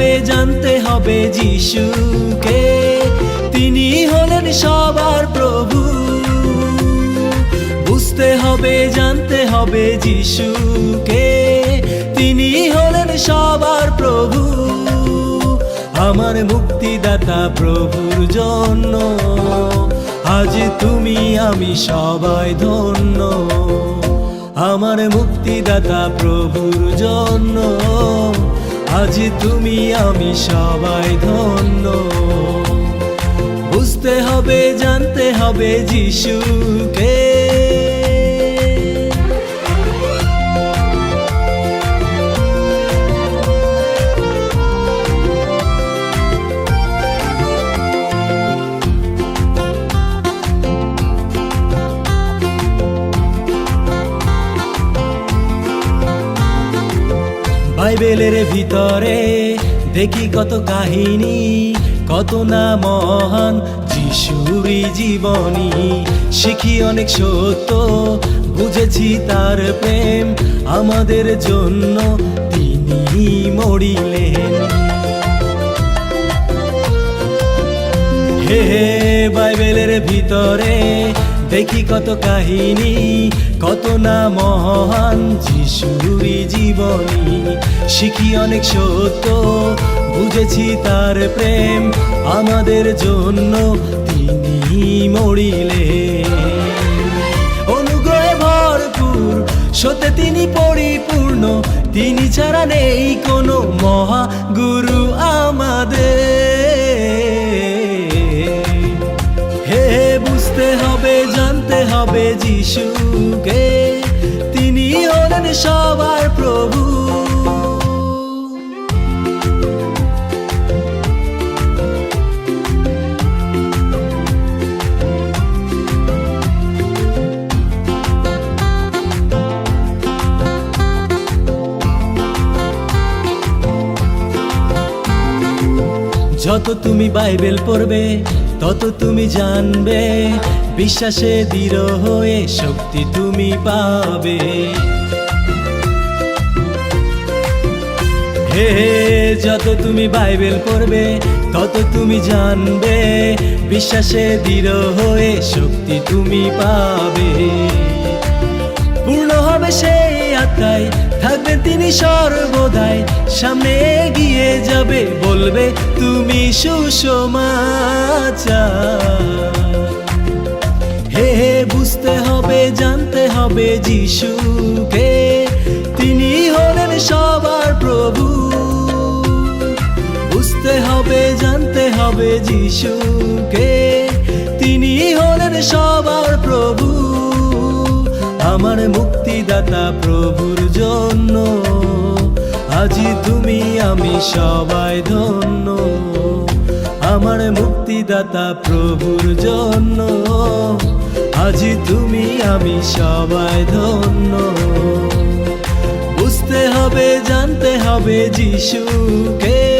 হবে জানতে হবে যিশুকে। তিনি হলেন সবার প্রভু। বুঝতে হবে, জানতে হবে যিশুকে। তিনি হলেন সবার প্রভু। আমার মুক্তিদাতা প্রভুর জন্য। আজ তুমি, আমি সবাই ধন্য। আমার মুক্তিদাতা প্রভুর জন্য। আজ তুমি আমি সবাই ধন্য। বুঝতে হবে জানতে হবে যিশুকে। বাইবেলের ভিতরে দেখি কত কাহিনী, কত না মহান যিশুরি জীবনী। শিখি অনেক সত্য, বুঝেছি তার প্রেম, আমাদের জন্য তিনি মরিলেন। হে বাইবেলের ভিতরে দেখি কত কাহিনী, কত না মহান যিশুরি জীবনী। শিখি অনেক সত্য? বুঝেছি তার প্রেম আমাদের জন্য তিনি মরিলে অনুগ্রহে ভরপুর, সত্যে তিনি পরিপূর্ণ, তিনি ছাড়া নেই কোনো মহা গুরু আমাদের। হে বুঝতে হবে, জানতে হবে যিশুকে তিনি হলেন সবার প্রভু। যত তুমি বাইবেল পড়বে, তত তুমি জানবে। বিশ্বাসে দৃঢ় হয়ে শক্তি তুমি পাবে। হে যত তুমি বাইবেল পড়বে, তত তুমি জানবে। বিশ্বাসে দৃঢ় হয়ে শক্তি তুমি পাবে। হবে সেই আত্মায় থাকবে তিনি সর্বদাই। সামনে এগিয়ে যাবে, বলবে, তুমি সুষমাচার হে হে, বুঝতে হবে, জানতে হবে যিশুকে। তিনি হলেন সবার প্রভু। বুঝতে হবে, জানতে হবে যিশুকে মুক্তিদাতা প্রভুর জন্য। আজি তুমি আমি সবাই ধন্য। আমার মুক্তিদাতা প্রভুর জন্য। আজি তুমি আমি সবাই ধন্য। বুঝতে হবে, জানতে হবে যিশুকে।